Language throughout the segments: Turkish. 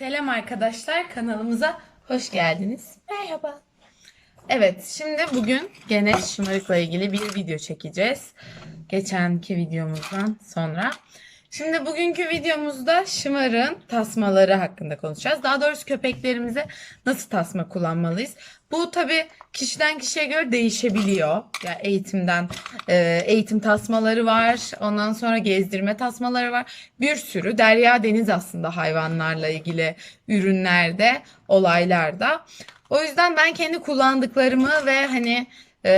Selam arkadaşlar kanalımıza hoş geldiniz. Merhaba. Evet şimdi bugün gene şımarıkla ilgili bir video çekeceğiz. Geçenki videomuzdan sonra. Şimdi bugünkü videomuzda şımarığın tasmaları hakkında konuşacağız. Daha doğrusu köpeklerimize nasıl tasma kullanmalıyız? Bu tabii kişiden kişiye göre değişebiliyor. Ya eğitimden e, eğitim tasmaları var. Ondan sonra gezdirme tasmaları var. Bir sürü derya deniz aslında hayvanlarla ilgili ürünlerde, olaylarda. O yüzden ben kendi kullandıklarımı ve hani e,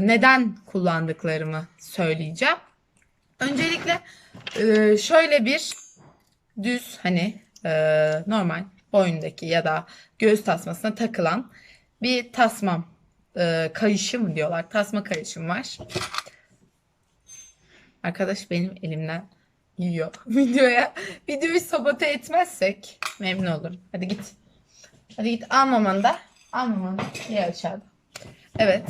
neden kullandıklarımı söyleyeceğim. Öncelikle e, şöyle bir düz hani e, normal boyundaki ya da göğüs tasmasına takılan bir tasmam e, kayışı mı diyorlar tasma kayışım var. Arkadaş benim elimden yiyor videoya. Videoyu sabote etmezsek memnun olurum. Hadi git. Hadi git almaman da. Almaman da. Ye aşağıda. Evet.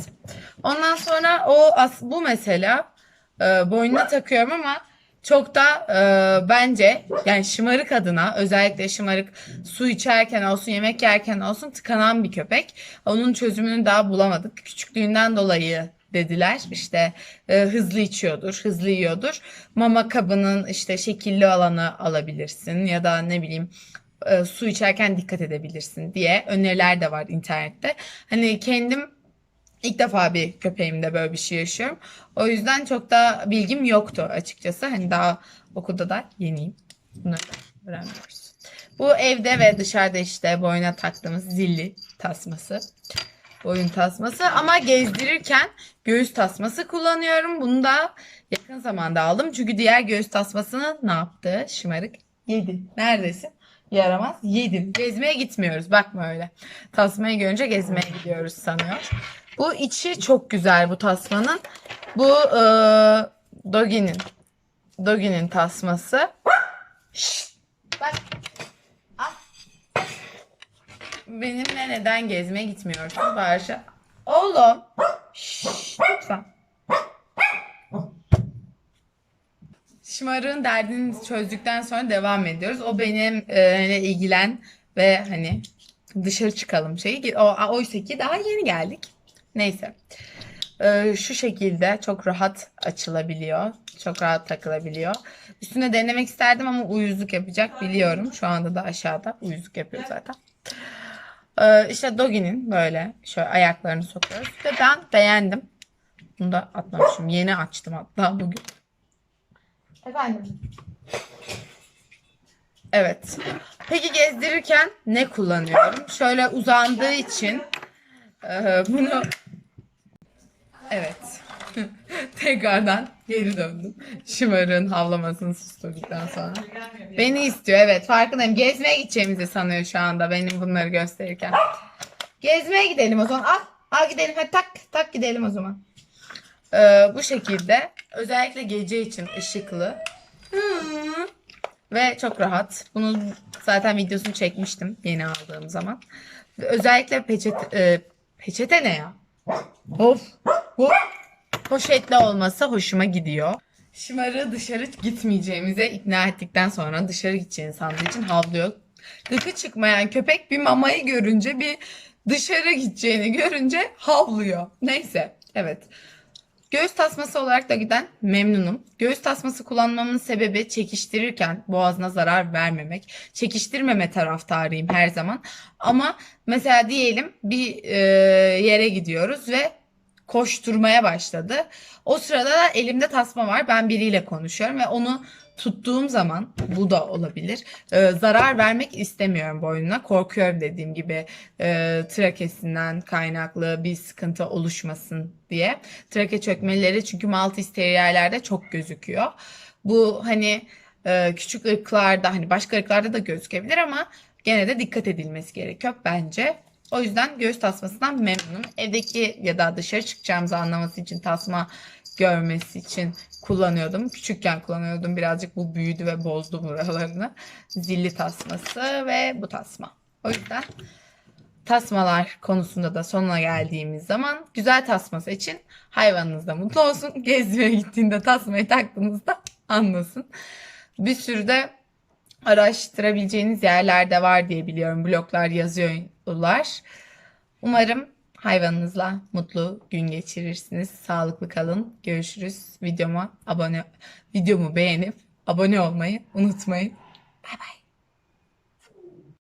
Ondan sonra o as bu mesela e, boynuna takıyorum ama çok da e, bence yani şımarık adına özellikle şımarık su içerken olsun yemek yerken olsun tıkanan bir köpek. Onun çözümünü daha bulamadık. Küçüklüğünden dolayı dediler. İşte e, hızlı içiyordur, hızlı yiyordur. Mama kabının işte şekilli alanı alabilirsin ya da ne bileyim e, su içerken dikkat edebilirsin diye öneriler de var internette. Hani kendim İlk defa bir köpeğimde böyle bir şey yaşıyorum. O yüzden çok da bilgim yoktu açıkçası. Hani daha okulda da yeniyim. Bunları da öğrenmiyoruz. Bu evde ve dışarıda işte boyuna taktığımız zilli tasması. Boyun tasması ama gezdirirken göğüs tasması kullanıyorum. Bunu da yakın zamanda aldım. Çünkü diğer göğüs tasmasını ne yaptı? Şımarık yedi. Neredesin? Yaramaz. Yedim. Gezmeye gitmiyoruz. Bakma öyle. Tasmayı görünce gezmeye gidiyoruz sanıyor. Bu içi çok güzel bu tasmanın. Bu e, Dogi'nin. Dogi'nin tasması. Şşt, bak. Benimle neden gezmeye gitmiyorsun Barış'a? Oğlum. Şşt, lütfen. Şımarığın derdini çözdükten sonra devam ediyoruz. O benimle ilgilen ve hani dışarı çıkalım şeyi. O, oysa ki daha yeni geldik. Neyse. Ee, şu şekilde çok rahat açılabiliyor. Çok rahat takılabiliyor. Üstüne denemek isterdim ama uyuzluk yapacak biliyorum. Şu anda da aşağıda uyuzluk yapıyor zaten. Ee, işte Dogi'nin böyle şöyle ayaklarını sokuyoruz. Ve ben beğendim. Bunu da atmamışım. Yeni açtım hatta bugün. Efendim. Evet. Peki gezdirirken ne kullanıyorum? Şöyle uzandığı için e, bunu Evet. Tekrardan geri döndüm. Şımarığın havlamasını susturduktan sonra. Beni istiyor evet farkındayım. Gezmeye gideceğimizi sanıyor şu anda benim bunları gösterirken. Gezmeye gidelim o zaman. Al, al gidelim hadi tak tak gidelim o zaman. Ee, bu şekilde özellikle gece için ışıklı. Hı. Ve çok rahat. Bunu zaten videosunu çekmiştim yeni aldığım zaman. Özellikle peçete, e, peçete ne ya? Of. Bu poşetli olması hoşuma gidiyor. Şımarığı dışarı gitmeyeceğimize ikna ettikten sonra dışarı gideceğini sandığı için havlıyor. Gıkı çıkmayan köpek bir mamayı görünce bir dışarı gideceğini görünce havlıyor. Neyse evet. Göğüs tasması olarak da giden memnunum. Göğüs tasması kullanmamın sebebi çekiştirirken boğazına zarar vermemek. Çekiştirmeme taraftarıyım her zaman. Ama mesela diyelim bir e, yere gidiyoruz ve koşturmaya başladı. O sırada da elimde tasma var. Ben biriyle konuşuyorum ve onu tuttuğum zaman bu da olabilir. Ee, zarar vermek istemiyorum boynuna. Korkuyorum dediğim gibi e, trakesinden kaynaklı bir sıkıntı oluşmasın diye. Trake çökmeleri çünkü Maltese Terrier'lerde çok gözüküyor. Bu hani e, küçük ırklarda hani başka ırklarda da gözükebilir ama gene de dikkat edilmesi gerekiyor bence. O yüzden göğüs tasmasından memnunum. Evdeki ya da dışarı çıkacağımızı anlaması için tasma görmesi için kullanıyordum. Küçükken kullanıyordum. Birazcık bu büyüdü ve bozdu buralarını. Zilli tasması ve bu tasma. O yüzden tasmalar konusunda da sonuna geldiğimiz zaman güzel tasması için hayvanınız da mutlu olsun. Gezmeye gittiğinde tasmayı taktığınızda anlasın. Bir sürü de araştırabileceğiniz yerler de var diye biliyorum. Bloglar yazıyorlar. Umarım hayvanınızla mutlu gün geçirirsiniz. Sağlıklı kalın. Görüşürüz. Videoma abone videomu beğenip abone olmayı unutmayın. Bay bay.